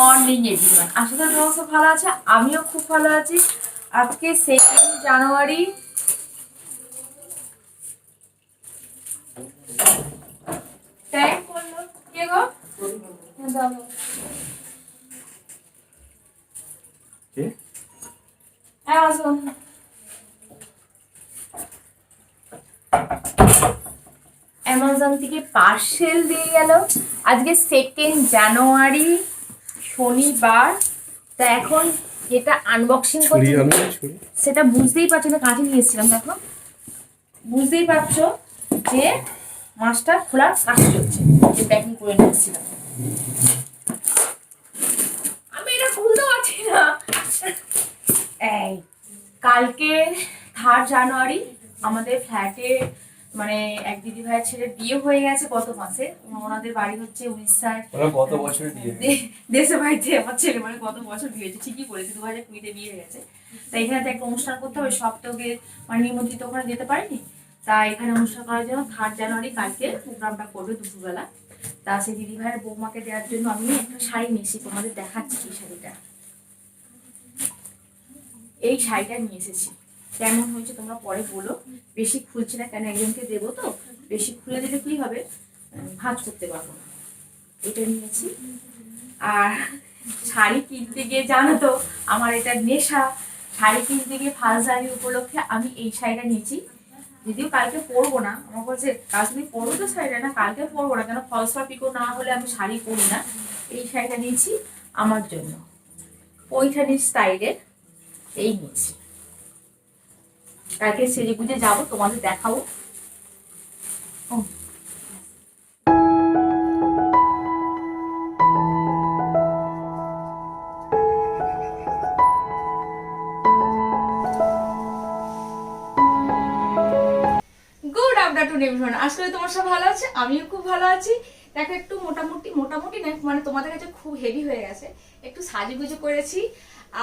Morning everyone আশা করি সব ভালো আছে আমিও খুব ভালো আছি। আজকে সেকেন্ড জানুয়ারি। করল। কে গো? হ্যাঁ আসো। অ্যামাজন থেকে পার্সেল দিয়ে গেল। আজকে সেকেন্ড জানুয়ারি শনিবার তা এখন এটা আনবক্সিং করছি সেটা বুঝতেই পারছ না কাজে নিয়ে এসেছিলাম দেখো। বুঝতেই পারছ যে মাছটা খোলার কাজ চলছে যে প্যাকিং করে নিয়েছিলাম আমি এটা খুলতে পারছি না। এই কালকে থার্ড জানুয়ারি আমাদের ফ্ল্যাটে মানে এক দিদি ভাইয়ের ছেলে বিয়ে হয়ে গেছে গত মাসে। ওনাদের বাড়ি হচ্ছে উড়িষ্যার গত বছর দেশে বাড়িতে আমার ছেলে মানে গত বছর বিয়ে হয়েছে ঠিকই বলেছে দু হাজার কুড়িতে বিয়ে হয়ে গেছে। তাই এখানে তো একটা অনুষ্ঠান করতে হবে ওকে মানে নিমন্ত্রিত ওখানে যেতে পারিনি? তা এখানে অনুষ্ঠান করার জন্য থার্ড জানুয়ারি কালকে প্রোগ্রামটা করবে দুপুরবেলা। তা সেই দিদি ভাইয়ের বৌমাকে দেওয়ার জন্য আমি একটা শাড়ি নিয়েছি তোমাদের দেখাচ্ছি এই শাড়িটা। এই শাড়িটা নিয়ে এসেছি। কেমন হয়েছে তোমরা পরে বলো। বেশি খুলছি না কেন, একজনকে দেবো তো। বেশি খুলে দিলে কি হবে? ভাঁজ করতে পারব না। এটা নিয়েছি। আর শাড়ি কিনতে গিয়ে জানো তো, আমার এটা নেশা। শাড়ি কিনতে গিয়ে জানুয়ারি উপলক্ষে আমি এই শাড়িটা নিয়েছি। যদিও কালকে পরবো না। আমার বলছে, কাল তুমি পরবো তো শাড়িটা। না, কালকে পরবো না। কেন ফলস পিকো না হলে আমি শাড়ি পরি না। এই শাড়িটা নিয়েছি আমার জন্য। পৈঠানি স্টাইলের এই নিয়েছি। কালকে সেজে গুজে যাব, তোমাদের দেখাবো। আসলে তোমার সব ভালো আছে, আমিও খুব ভালো আছি। দেখো, একটু মোটামুটি মোটামুটি না মানে তোমাদের কাছে খুব হেভি হয়ে গেছে। একটু সাজুগুজু করেছি।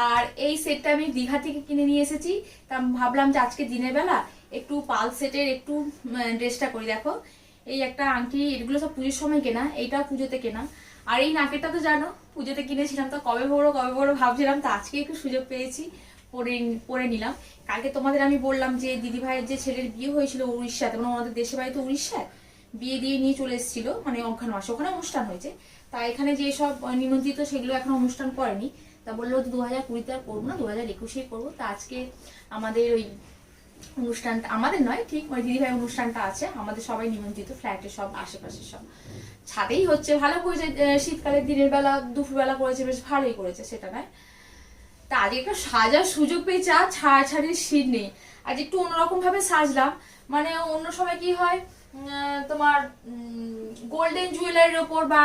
আর এই সেটটা আমি দীঘা থেকে কিনে নিয়ে এসেছি। তা ভাবলাম যে আজকে দিনের বেলা একটু পাল সেটের একটু ড্রেসটা করি, দেখো। এই একটা আংটি, এগুলো সব পুজোর সময় কেনা এইটাও পুজোতে কেনা। আর এই নাকেরটা তো জানো, পুজোতে কিনেছিলাম, তো কবে বড় কবে বড় ভাবছিলাম, তো আজকে একটু সুযোগ পেয়েছি, পরে পরে নিলাম। কালকে তোমাদের আমি বললাম যে দিদি ভাইয়ের যে ছেলের বিয়ে হয়েছিল উড়িষ্যাতে মানে আমাদের দেশে বাড়ি তো উড়িষ্যায়, বিয়ে দিয়ে নিয়ে চলে এসেছিল মানে অজ্ঞান মাসে, ওখানে অনুষ্ঠান হয়েছে। তা এখানে যে সব, নিমন্ত্রিত সেগুলো এখন অনুষ্ঠান করেনি। তা বলল দু হাজার কুড়িতে আর করব না দু হাজার একুশেই করব। তা আজকে আমাদের ওই অনুষ্ঠানটা, আমাদের নয়, ঠিক মানে দিদিভাই অনুষ্ঠানটা আছে, আমাদের সবাই নিমন্ত্রিত, ফ্ল্যাটে সব আশেপাশের সব। ছাদেই হচ্ছে, ভালো করেছে শীতকালের দিনের বেলা, দুপুরবেলা করেছে, বেশ ভালোই করেছে, সেটা নয়। তা আজকে একটা সাজার সুযোগ পেয়েছে, আর ছাড় ছাড়ির শীত নেই। আজ একটু অন্যরকম ভাবে সাজলাম মানে অন্য সময় কি হয় তোমার গোল্ডেন জুয়েলারির ওপর বা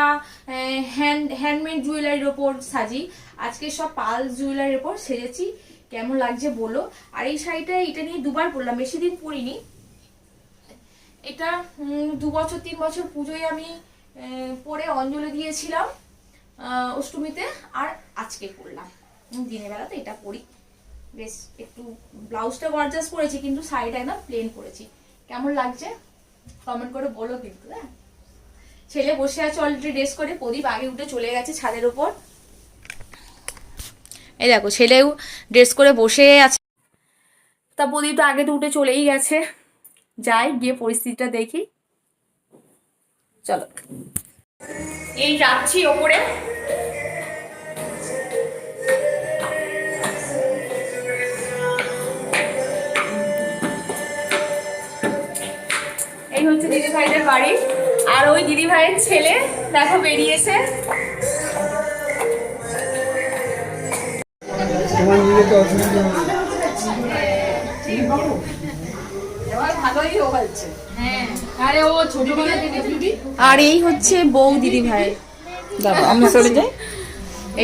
হ্যান্ড হ্যান্ডমেড জুয়েলারির ওপর সাজি। আজকে সব পাল জুয়েলারির ওপর সেজেছি। কেমন লাগছে বলো? আর এই শাড়িটা, এটা নিয়ে দুবার পরলাম, বেশি দিন পরিনি। এটা দু বছর, তিন বছর পুজোয় আমি পরে অঞ্জলি দিয়েছিলাম অষ্টমীতে, আর আজকে পরলাম। দিনের বেলা তো এটা পরি। বেশ, একটু ব্লাউজটা গর্জাস করেছি, কিন্তু শাড়িটা একদম প্লেন করেছি কেমন লাগছে? কমেন্ট করে বলো কিন্তু হ্যাঁ? ছেলে বসে আছে অলরেডি ড্রেস করে, প্রদীপ আগে উঠে চলে গেছে ছাদের ওপর। এই দেখো, ছেলেও ড্রেস করে বসে আছে। তা প্রদীপ তো আগে তো উঠে চলেই গেছে। যাই, গিয়ে পরিস্থিতিটা দেখি। চলো। এই যাচ্ছি ওপরে। এই হচ্ছে দিদি ভাইদের বাড়ি। আর ওই দিদি ভাইয়ের ছেলে দেখো বেরিয়েছে। নেই। আর এই হচ্ছে বউ দিদি ভাই। আমি চলে যাই।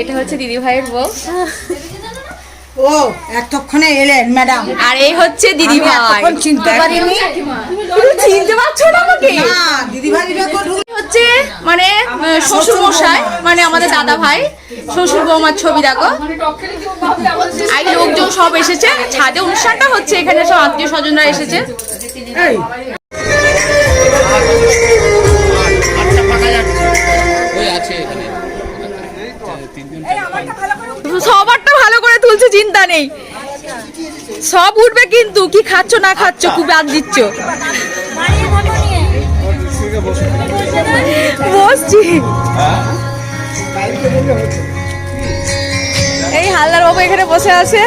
এটা হচ্ছে দিদি ভাইয়ের বউ। ও এতক্ষণে এলেন ম্যাডাম। আর এই হচ্ছে দিদি ভাই চিনতে পারিনি। তুমি চিনতে পারছ না আমাকে? না দিদি ভাই হচ্ছে মানে শ্বশুর মশাই মানে আমাদের দাদা ভাই শ্বশুর বৌমার ছবি দেখো। আর লোকজন সব এসেছে। ছাদে অনুষ্ঠানটা হচ্ছে এখানে সব আত্মীয় স্বজনরা এসেছে। এই। তুলছে চিন্তা নেই। সব উঠবে কিন্তু, কি খাচ্ছ, না খাচ্ছ, খুব বাদ দিচ্ছ। বসছি। এই হালদার বাবু এখানে বসে আছে।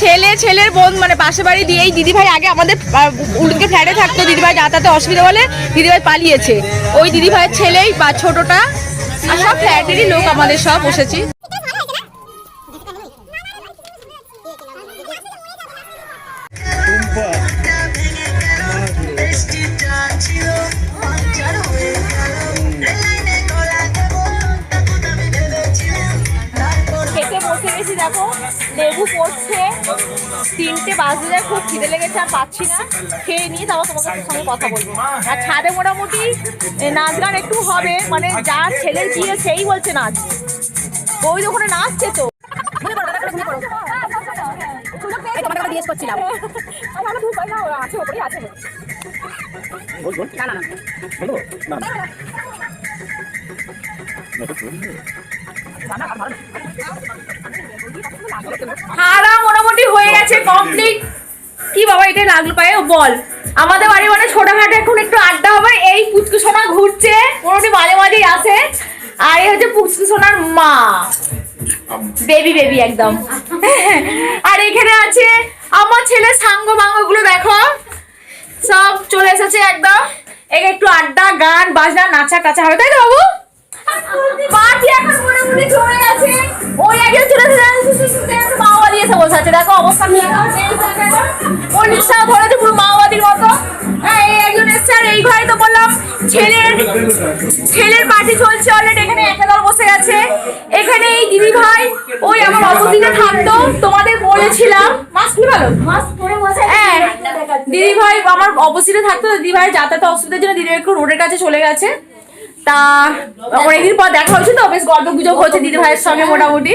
ছেলে, ছেলের বোন মানে পাশে বাড়ি দিয়ে এই দিদিভাই আগে আমাদের উল্টোদিকে ফ্ল্যাটে থাকতো, দিদিভাই যাতায়াতে অসুবিধা বলে দিদিভাই পালিয়েছে। ওই দিদিভাইয়ের ছেলেই বা ছোটটা, আর সব ফ্ল্যাটেরই লোক আমাদের, সব বসেছি। পড়ছে তিনটে বাজে যায় খুব খিদে লেগেছে, আর পাচ্ছি না। খেয়ে নিয়ে তারপর তোমাদের সঙ্গে কথা বলব। আর ছাদে মোটামুটি নাচ গান একটু হবে। মানে যার ছেলের বিয়ে, সেই বলছে নাচ। ওই ওখানে নাচছে তো। জিজ্ঞেস ওপরেই আছে না না না। হারা মোটামুটি হয়ে গেছে কমপ্লিট কি বাবা এটা লাগল পায়ে? বল। আমাদের বাড়ি মানে ছোটখাটো এখন একটু আড্ডা হবে এই পুচকু সোনা ঘুরছে মোটামুটি মাঝে মাঝেই আসে। আর এই হচ্ছে পুচকু সোনার মা। বেবি বেবি একদম। আর এখানে আছে আমার ছেলে সাঙ্গ বাঙ্গগুলো দেখো। সব চলে এসেছে একদম। এই একটু আড্ডা গান বাজনা নাচা টাচা হবে তাই তো বাবু? পার্টি এখন মোটামুটি চলে গেছে। ওই একজন চলে এসেছে এসে বসে আছে দেখো অবস্থা ওই রিক্সা ধরেছে পুরো মাওবাদীর মতো। হ্যাঁ এই একজন এসছে আর এই ঘরে তো বললাম ছেলের ছেলের পার্টি চলছে অলরেডি এখানে বসে আছে এখানে এই দিদি ভাই ওই আমার অপোজিটে থাকতো তোমাদের বলেছিলাম। মাস্ক কি ভালো মাস্ক পরে বসে হ্যাঁ দিদি ভাই আমার অপোজিটে থাকতো দিদি ভাই যাতায়াত অসুবিধার জন্য দিদি ভাই একটু রোডের কাছে চলে গেছে। তা অনেকদিন পর দেখা হয়েছে তো বেশ গল্প গুজব হচ্ছে দিদি ভাইয়ের সঙ্গে মোটামুটি।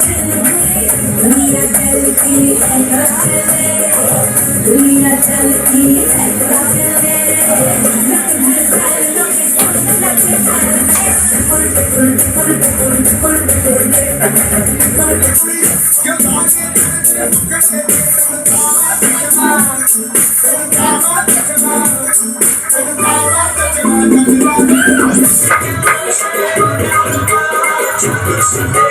উম, Thank